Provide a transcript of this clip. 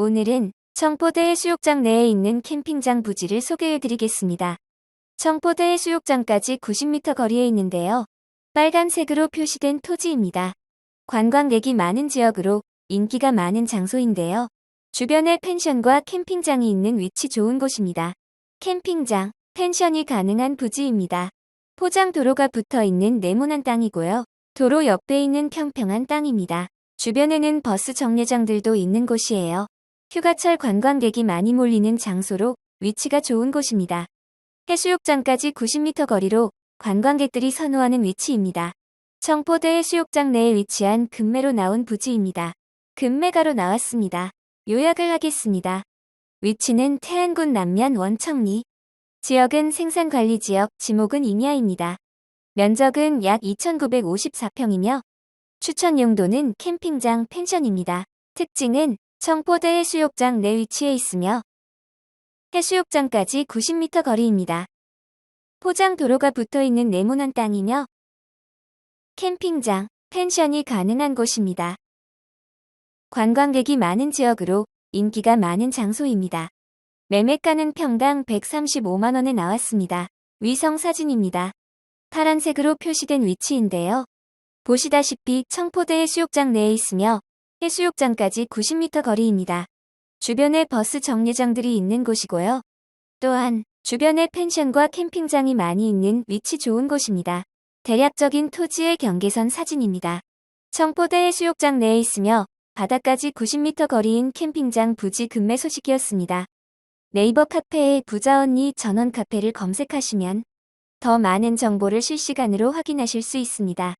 오늘은 청포대 해수욕장 내에 있는 캠핑장 부지를 소개해드리겠습니다. 청포대 해수욕장까지 90m 거리에 있는데요. 빨간색으로 표시된 토지입니다. 관광객이 많은 지역으로 인기가 많은 장소인데요. 주변에 펜션과 캠핑장이 있는 위치 좋은 곳입니다. 캠핑장, 펜션이 가능한 부지입니다. 포장 도로가 붙어 있는 네모난 땅이고요. 도로 옆에 있는 평평한 땅입니다. 주변에는 버스 정류장들도 있는 곳이에요. 휴가철 관광객이 많이 몰리는 장소로 위치가 좋은 곳입니다. 해수욕장까지 90m 거리로 관광객들이 선호하는 위치입니다. 청포대 해수욕장 내에 위치한 금매로 나온 부지입니다. 금매가로 나왔습니다. 요약을 하겠습니다. 위치는 태안군 남면 원청리. 지역은 생산관리지역, 지목은 잉야입니다. 면적은 약 2,954평이며 추천 용도는 캠핑장 펜션입니다. 특징은 청포대 해수욕장 내 위치해 있으며 해수욕장까지 90m 거리입니다. 포장 도로가 붙어 있는 네모난 땅이며 캠핑장, 펜션이 가능한 곳입니다. 관광객이 많은 지역으로 인기가 많은 장소입니다. 매매가는 평당 135만원에 나왔습니다. 위성 사진입니다. 파란색으로 표시된 위치인데요. 보시다시피 청포대 해수욕장 내에 있으며 해수욕장까지 90m 거리입니다. 주변에 버스 정류장들이 있는 곳이고요. 또한 주변에 펜션과 캠핑장이 많이 있는 위치 좋은 곳입니다. 대략적인 토지의 경계선 사진입니다. 청포대 해수욕장 내에 있으며 바다까지 90m 거리인 캠핑장 부지 금매 소식이었습니다. 네이버 카페에 부자 언니 전원 카페를 검색하시면 더 많은 정보를 실시간으로 확인하실 수 있습니다.